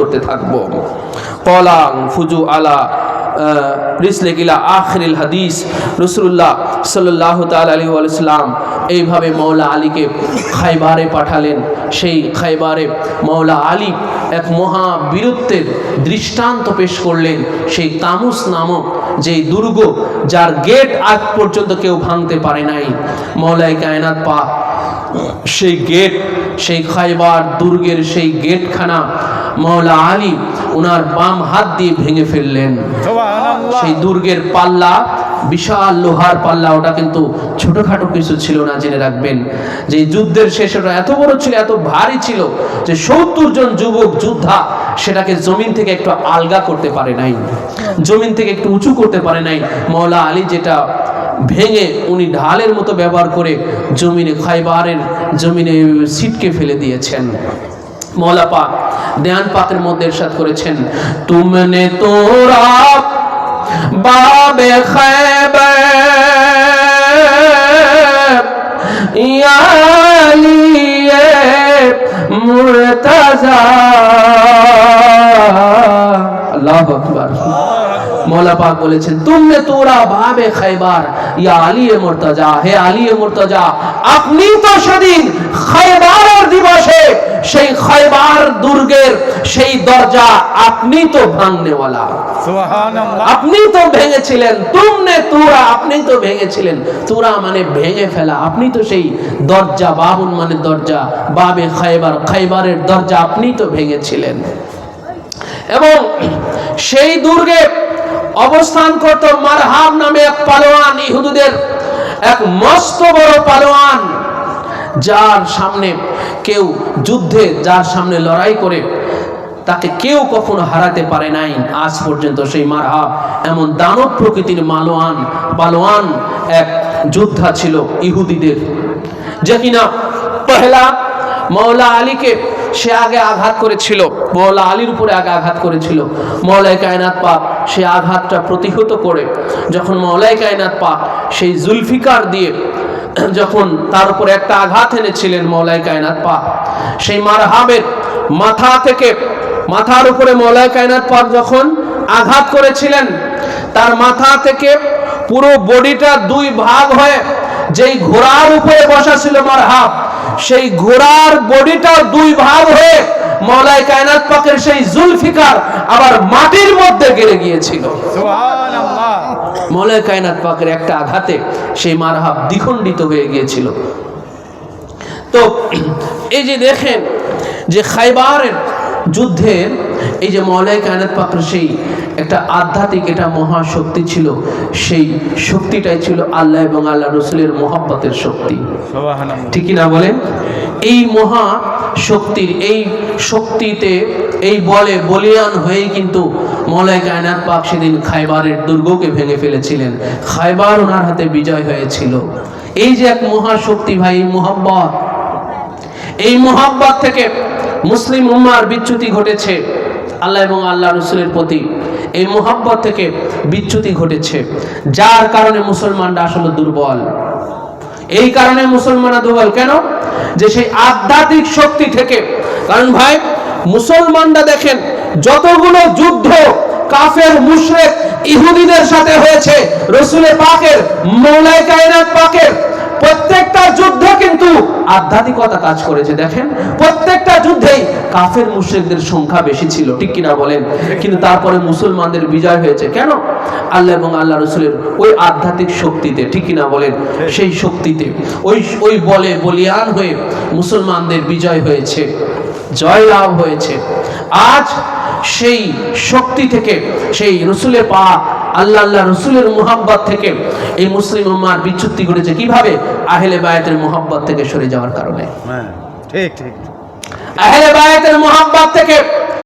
করতে থাকব। কলাং ফুজু আলা রিসলে গিলা আখরিল হাদিস। রসুল্লাহ সাল্লাহ তাল আলী আলাইসাল্লাম এইভাবে মৌলা আলীকে খাইবারে পাঠালেন। সেই খাইবারে মৌলা আলী এক মহা বীরত্বের দৃষ্টান্ত পেশ করলেন। সেই তামুস নামক যেই দুর্গ যার গেট আজ পর্যন্ত কেউ ভাঙতে পারে নাই। মৌলাই কায়নাত পা, সেই গেট, সেই খাইবার দুর্গের সেই গেটখানা মৌলা আলী ওনার বাম হাত দিয়ে ভেঙে ফেললেন। সেই দুর্গের পাল্লা বিশাল লোহার পাল্লা ওটা কিন্তু ছোটখাটো কিছু ছিল না জেনে রাখবেন। যে যুদ্ধের শেষ ওটা এত বড় ছিল এত ভারী ছিল যে সত্তর জন যুবক যোদ্ধা সেটাকে জমিন থেকে একটু আলগা করতে পারে নাই। জমিন থেকে একটু উঁচু করতে পারে নাই। মৌলা আলী যেটা ভেঙে উনি ঢালের মতো ব্যবহার করে জমিনে খাইবারের জমিনে সিটকে ফেলে দিয়েছেন। মৌলা দেয়ান পাকের মধ্যে এরশাদ করেছেন। তুমনে তোরা বাবে খাইবার ইয়ালিয়ে মুরতাজা। আল্লাহু আকবার। মৌলা পাক বলেছেন তুমনে তোরা ভাবে খাইবার ইয়া আলী মুর্তজা হে আলী মুর্তজা আপনি তো সেদিন খাইবারের দিবসে সেই খাইবার দুর্গের সেই দরজা আপনি তো ভাঙনেওয়ালা। আপনি তো ভেঙেছিলেন তুমনে তুরা আপনি তো ভেঙেছিলেন। তুরা মানে ভেঙে ফেলা আপনি তো সেই দরজা বাবুন মানে দরজা বাবে খাইবার খাইবারের দরজা আপনি তো ভেঙেছিলেন। এবং সেই দুর্গে অবস্থান করত মারহাব নামে এক পালোয়ান, ইহুদুদের এক মস্ত বড় পালোয়ান, যার সামনে কেউ যুদ্ধে, যার সামনে লড়াই করে তাকে কেউ কখনো হারাতে পারে নাই। আজ পর্যন্ত সেই মারহাব এমন দানব প্রকৃতির মালোয়ান, পালোয়ান এক যোদ্ধা ছিল ইহুদিদের। যে কিনা পহেলা মৌলা আলীকে সে আগে আঘাত করেছিল। মৌলা আলীর উপরে আগে আঘাত করেছিল। মৌলাই কায়নাত পাক সে আঘাতটা প্রতিহত করে। যখন মৌলাই কায়নাত পাক সেই জুলফিকার দিয়ে যখন তার উপরে একটা আঘাত এনেছিলেন মৌলাই কায়নাত পাক, সেই মারহাবের মাথা থেকে, মাথার উপরে মৌলাই কায়নাত পাক যখন আঘাত করেছিলেন, তার মাথা থেকে পুরো বডিটা দুই ভাগ হয়ে যেই ঘোড়ার উপরে বসা ছিল মারহাব সেই ঘোড়ার বডিটা দুই ভাগ হয়ে মৌলাই কায়নাত পাকের সেই জুলফিকার আবার মাটির মধ্যে গেড়ে গিয়েছিল। মৌলাই কায়নাত পাকের একটা আঘাতে সেই মারহাব দ্বিখণ্ডিত হয়ে গিয়েছিল। তো এই যে দেখেন যে খাইবারের যুদ্ধের এই যে মৌলাই কায়নাত পাকের সেই একটা আধ্যাত্মিক এটা মহাশক্তি ছিল সেই শক্তিটাই ছিল আল্লাহ এবং আল্লাহ রসুলের মহাব্বতের শক্তি। ঠিকই না বলেন? এই মহা শক্তির এই শক্তিতে এই বলে বলিয়ান হয়ে কিন্তু মৌলাই কায়নাত পাক সেদিন খাইবারের দুর্গকে ভেঙে ফেলেছিলেন। খাইবার ওনার হাতে বিজয় হয়েছিল। এই যে এক মহাশক্তি ভাই মোহাম্মত এই মোহাম্মত থেকে মুসলিম উম্মার বিচ্যুতি ঘটেছে। আল্লাহ এবং আল্লাহ রসুলের প্রতি এই মোহাম্মত থেকে বিচ্যুতি ঘটেছে। যার কারণে মুসলমানরা আসলে দুর্বল। এই কারণে মুসলমানরা দুর্বল। কেন? যে সেই আধ্যাত্মিক শক্তি থেকে। কারণ ভাই, মুসলমানরা দেখেন, যতগুলো যুদ্ধ কাফের, মুশরেক, ইহুদিদের সাথে হয়েছে, রসুলের পাকের মৌলাই কায়নাত পাকের প্রত্যেকটা যুদ্ধে কিন্তু আধ্যাত্মিকতা কাজ করেছে, দেখেন? প্রত্যেকটা যুদ্ধেই কাফের মুশরিকদের সংখ্যা বেশি ছিল, ঠিক কিনা বলেন? কিন্তু তারপরে মুসলমানদের বিজয় হয়েছে। কেন? আল্লাহ এবং আল্লাহ রসুলের ওই আধ্যাত্মিক শক্তিতে, ঠিক কিনা বলেন? সেই শক্তিতে। ওই ওই বলে বলিয়ান হয়ে মুসলমানদের বিজয় হয়েছে জয় লাভ হয়েছে। আজ সেই শক্তি থেকে সেই রসুলের পা আল্লাহ আল্লাহ রসুলের মোহাব্বত থেকে এই মুসলিম উম্মার বিচ্যুতি ঘটেছে। কীভাবে? আহলে বায়াতের মোহাব্বত থেকে সরে যাওয়ার কারণে। ঠিক ঠিক। আহলে বায়াতের মোহাব্বত থেকে